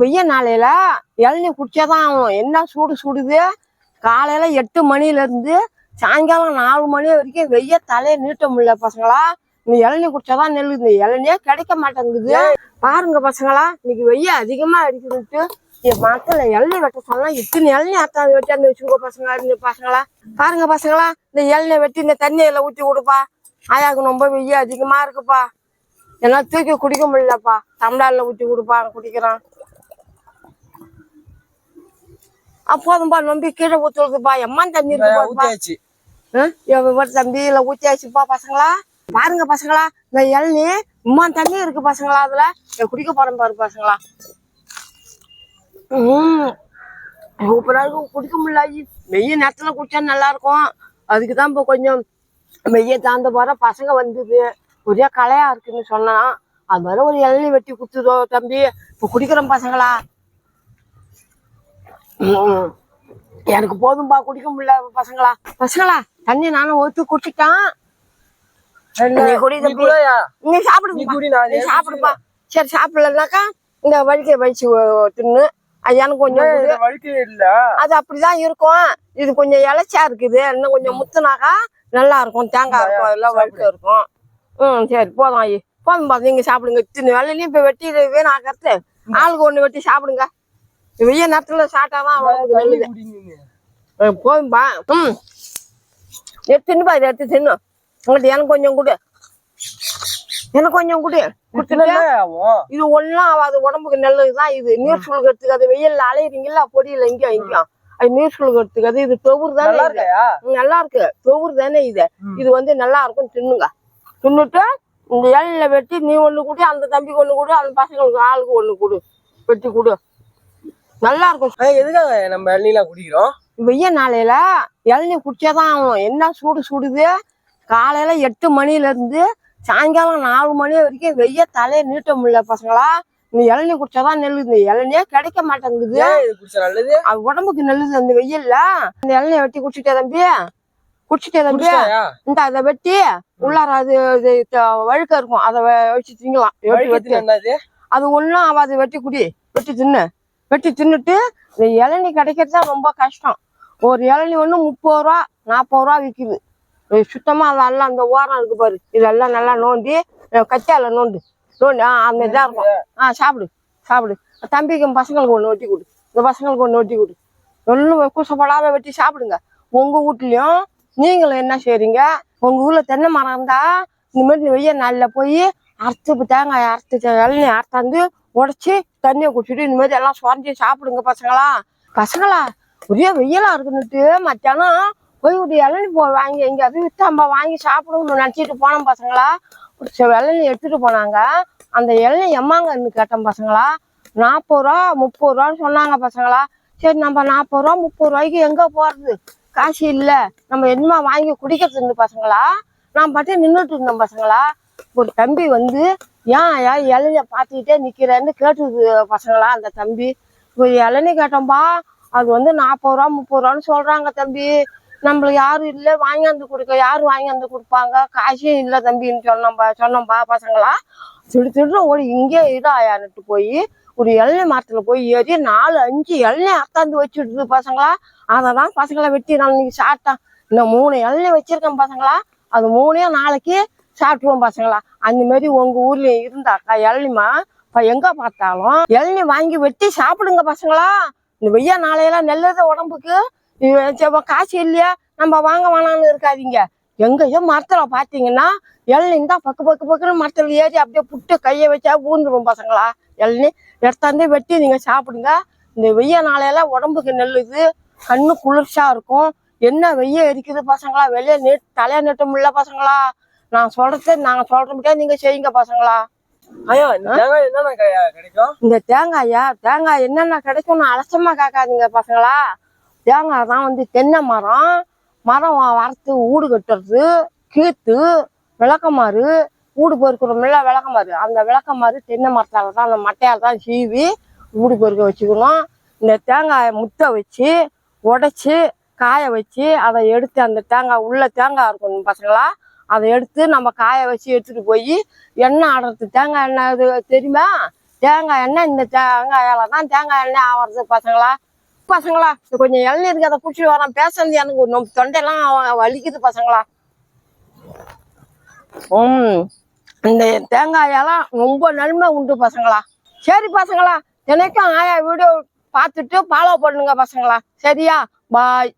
வெய்ய நாளையில இளநீ குடிச்சாதான் ஆகும் என்ன சூடு சுடுது? காலையில எட்டு மணிலேருந்து சாயங்காலம் நாலு மணி வரைக்கும் வெய்ய தலையை நீட்ட முடியல பசங்களா. இந்த இளநீ குடிச்சாதான் நெல்லு இந்த இளநியே கிடைக்க மாட்டேங்குது. பாருங்க பசங்களா இன்னைக்கு வெய்ய அதிகமா அடிக்குதுன்ட்டு. என் மரத்துல இளநீ வெட்ட சொல்லலாம் இத்தனை இளநீ அத்தான் வெட்டி வச்சுக்கோ பசங்களா இந்த பசங்களா. பாருங்க பசங்களா இந்த இளநியை வெட்டி இந்த தண்ணியில ஊற்றி கொடுப்பா. ஆயாவுக்கு ரொம்ப வெய்ய அதிகமா இருக்குப்பா. எல்லாம் தூக்கி குடிக்க முடியலப்பா. டம்ளார்ல ஊற்றி கொடுப்பா குடிக்கிறான். அப்போதும்பா நம்பி கீழே ஊத்துறதுப்பா எம்மான் தண்ணி ஊத்தியாச்சு. ஒரு தம்பியில ஊத்தியாச்சுப்பா பசங்களா? பாருங்க பசங்களா இந்த இளநீ இம்மா தண்ணி இருக்கு பசங்களா அதுல. குடிக்க போறேன் பாரு பசங்களா. உம் சூப்பரா இருக்கும் குடிக்க முடியல. வெய்ய நேரத்துல குடிச்சா நல்லா இருக்கும். அதுக்கு தான் இப்போ கொஞ்சம் வெய்ய தாழ்ந்த போற பசங்க வந்தது. ஒரே களையா இருக்குன்னு சொன்னா. அது மாதிரி ஒரு இளநீ வெட்டி குத்துதோ தம்பி. இப்போ குடிக்கிறோம் பசங்களா. எனக்கு போதும்பா குடிக்க முடியல பசங்களா? பசங்களா தண்ணி நானும் ஊத்தி குடிச்சிட்டான் நீ நீ சாப்பிடுப்பா. சரி சாப்பிடலனாக்கா இந்த வலிக்க வச்சு தின்னு எனக்கு கொஞ்சம் வழுக்கே இல்ல. அது அப்படிதான் இருக்கும். இது கொஞ்சம் இலைச்சா இருக்குது. இன்னும் கொஞ்சம் முத்துனாக்கா நல்லா இருக்கும். தேங்காய் இருக்கும். அதெல்லாம் வழுக்க இருக்கும். ம் சரி போதும் ஐயா. போதும்பா நீங்க சாப்பிடுங்க. இத்தனை வேலையிலையும் இப்ப வெட்டி வேணும் ஆக்கிறது ஆளுக்கு ஒண்ணு வெட்டி சாப்பிடுங்க. வெய்ய நேரத்துல குடிங்க. அஹ் போதும்பா ம். எடுத்து தின்னுப்பா இதை எடுத்து தின்னு. உங்கள்கிட்ட எனக்கு கொஞ்சம் கொடு. எனக்கு கொஞ்சம் கொடு. இது ஒண்ணும் ஆகாது. உடம்புக்கு நல்லதுதான் இது. நீர் சுழுகிறதுக்கு அது வெயில்ல அலையிறீங்களா பொடியில இங்கேயும் இங்கேயும் அது நீர் சுழுகிறதுக்கு அது இது தொகுறு தானே நல்லா இருக்கு? தொகுறு தானே இது. இது வந்து நல்லா இருக்கும் தின்னுங்க. தின்னுட்டு இந்த இலையில வெட்டி நீ ஒண்ணு கொடு அந்த தம்பிக்கு ஒண்ணு கொடு அந்த பசங்களுக்கு ஆளுக்கு ஒண்ணு கொடு. வெட்டி கொடு. நல்லா இருக்கும் எதுக்காக நம்ம இளநீலாம் குடிக்கிறோம்? வெய்ய நாளையில இளநீ குடிச்சாதான் ஆகும் என்ன சூடு சுடுது? காலையில எட்டு மணில இருந்து சாயங்காலம் நாலு மணி வரைக்கும் வெய்ய தலையை நீட்ட முடியல பசங்களா. இந்த இளநீ குடிச்சாதான் நெல்லு இந்த இளநியே கிடைக்க மாட்டேங்குது. நல்லது? அது உடம்புக்கு நல்லது அந்த வெயில்ல. இந்த இளநியை வெட்டி குடிச்சிட்டே தம்பி. குடிச்சிட்டே தம்பி. இந்த அதை வெட்டி உள்ளார அது வழுக்க இருக்கும். அதை வச்சு திங்கலாம். அது? ஒன்றும் ஆகாது வெட்டி குடி. வெட்டி தின்னு. வெட்டி தின்னுட்டு இந்த இளநீ கிடைக்கிறது தான் ரொம்ப கஷ்டம். ஒரு இளநீ ஒன்று முப்பது ரூபா நாற்பது ரூபா விற்கிது சுத்தமா அதெல்லாம் அந்த ஓரம் இருக்கு பாரு. இதெல்லாம் நல்லா நோண்டி கத்தியால நோண்டு. நோண்டி ஆ அந்த இதாக இருக்கும். ஆ சாப்பிடு சாப்பிடு. தம்பிக்கு பசங்களுக்கு ஒன்று வெட்டி கொடு. இந்த பசங்களுக்கு ஒன்று வெட்டி கொடு. ஒன்றும் கூசப்படாத வெட்டி சாப்பிடுங்க. உங்க வீட்லயும் நீங்களும் என்ன செய்றீங்க? உங்க ஊர்ல தென்னை மரம் இருந்தா இந்த மாதிரி வெய்ய நாளில் போய் அறுத்து தேங்காய் அறுத்து இளநீ அறுத்தாந்து உடச்சி தண்ணியை குடிச்சிட்டு இந்த மாதிரி எல்லாம் சுரண்டி சாப்பிடுங்க பசங்களா. பசங்களா ஒரே வெயிலாக இருக்குன்னுட்டு மத்தியானம் போய் ஒரு இளநி போ வாங்கி எங்கேயாவது வித்தாம்பா வாங்கி சாப்பிடணும்னு நினச்சிட்டு போனோம் பசங்களா. ஒரு சில இளநீ எடுத்துகிட்டு போனாங்க. அந்த இளநீ எம்மாங்கன்னு கேட்டோம் பசங்களா. நாற்பது ரூபா முப்பது ரூபான்னு சொன்னாங்க பசங்களா. சரி நம்ம நாற்பது ரூபா முப்பது ரூபாய்க்கு எங்கே போகிறது காசு இல்லை. நம்ம என்னமா வாங்கி குடிக்கிறது பசங்களா? நான் பாட்டு நின்றுட்டு இருந்தேன் பசங்களா. ஒரு தம்பி வந்து ஏன் ஏன் இளநிய பார்த்துக்கிட்டே நிற்கிறேன்னு கேட்டுது பசங்களா அந்த தம்பி? ஒரு இளநீ கேட்டோம்பா அது வந்து நாற்பது ரூபா முப்பது ரூபான்னு சொல்கிறாங்க தம்பி. நம்மளுக்கு யாரும் இல்லை வாங்கியாந்து கொடுக்க. யார் வாங்கியாந்து கொடுப்பாங்க? காசும் இல்லை தம்பின்னு சொன்னோம்பா சொன்னோம்பா பசங்களா. திடு திடுன்னு ஓடி இங்கே இதாயான்ட்டு போய் ஒரு இளநீ மரத்தில் போய் ஏறி நாலு அஞ்சு இளநீ அத்தாந்து வச்சுடுது பசங்களா. அதை தான் பசங்களை வெட்டி நான் இன்னைக்கு சாப்பிட்டேன். இன்னும் மூணு இளநீ வச்சுருக்கேன் பசங்களா. அது மூணையும் நாளைக்கு சாப்பிட்டுருவோம் பசங்களா. அந்த மாதிரி உங்க ஊர்ல இருந்தாக்கா இளநிமா இப்போ எங்க பார்த்தாலும் இளநீ வாங்கி வெட்டி சாப்பிடுங்க பசங்களா. இந்த வெய்யா நாளையெல்லாம் நல்லது உடம்புக்கு காசு இல்லையா? நம்ம வாங்க வேணாம்னு இருக்காதீங்க. எங்கேயோ மரத்துல பார்த்தீங்கன்னா இளநீ தான் பக்கு பக்கு பக்குன்னு மரத்துல ஏறி அப்படியே புட்டு கையை வச்சா ஊந்துருவோம் பசங்களா. இளநீ எடுத்தாந்தே வெட்டி நீங்கள் சாப்பிடுங்க. இந்த வெய்ய நாளையெல்லாம் உடம்புக்கு நல்லது. கண்ணு குளிர்ச்சியாக இருக்கும். என்ன வெய்ய இருக்குது பசங்களா? வெளியே நெட் தலையை நெட்ட முடியல பசங்களா? நான் சொல்றது நாங்க சொல்றோம்க்கே நீங்க செய்யுங்க பசங்களா? ஐயா இந்த தேங்காய் என்னென்ன கிடைக்கும்? இந்த தேங்காயா? தேங்காய் என்னென்ன கிடைக்கும்னு அலட்சமா கேட்காதீங்க பசங்களா. தேங்காய் தான் வந்து தென்னை மரம் மரம் வறுத்து ஊடு கட்டுறது கீத்து விளக்கமாறு ஊடு பொறுக்கிறோம்ல விளக்கமாறு. அந்த விளக்கமாறு தென்னை மரத்தால தான் அந்த மட்டையால் தான் சீவி ஊடு பொறுக்க வச்சுக்கணும். இந்த தேங்காயை முட்டை வச்சு உடைச்சி காய வச்சு அதை எடுத்து அந்த தேங்காய் உள்ள தேங்காய் இருக்கும் பசங்களா. அதை எடுத்து நம்ம காய வச்சு எடுத்துட்டு போய் எண்ணெய் ஆடுறது தேங்காய் எண்ணெய் இது தெரியுமா? தேங்காய் எண்ணெய் இந்த தேங்காயால தான் தேங்காய் எண்ணெய் ஆகிறது பசங்களா? பசங்களா கொஞ்சம் இளநீருக்கு அதை குடிச்சிட்டு வரேன் பேசுறது எனக்கு ஒரு தொண்டையெல்லாம் வலிக்குது பசங்களா. ம் இந்த தேங்காயெல்லாம் ரொம்ப நன்மை உண்டு பசங்களா. சரி பசங்களா தினைக்கும் ஆயா வீடியோ பார்த்துட்டு ஃபாலோ பண்ணுங்க பசங்களா. சரியா? பாய்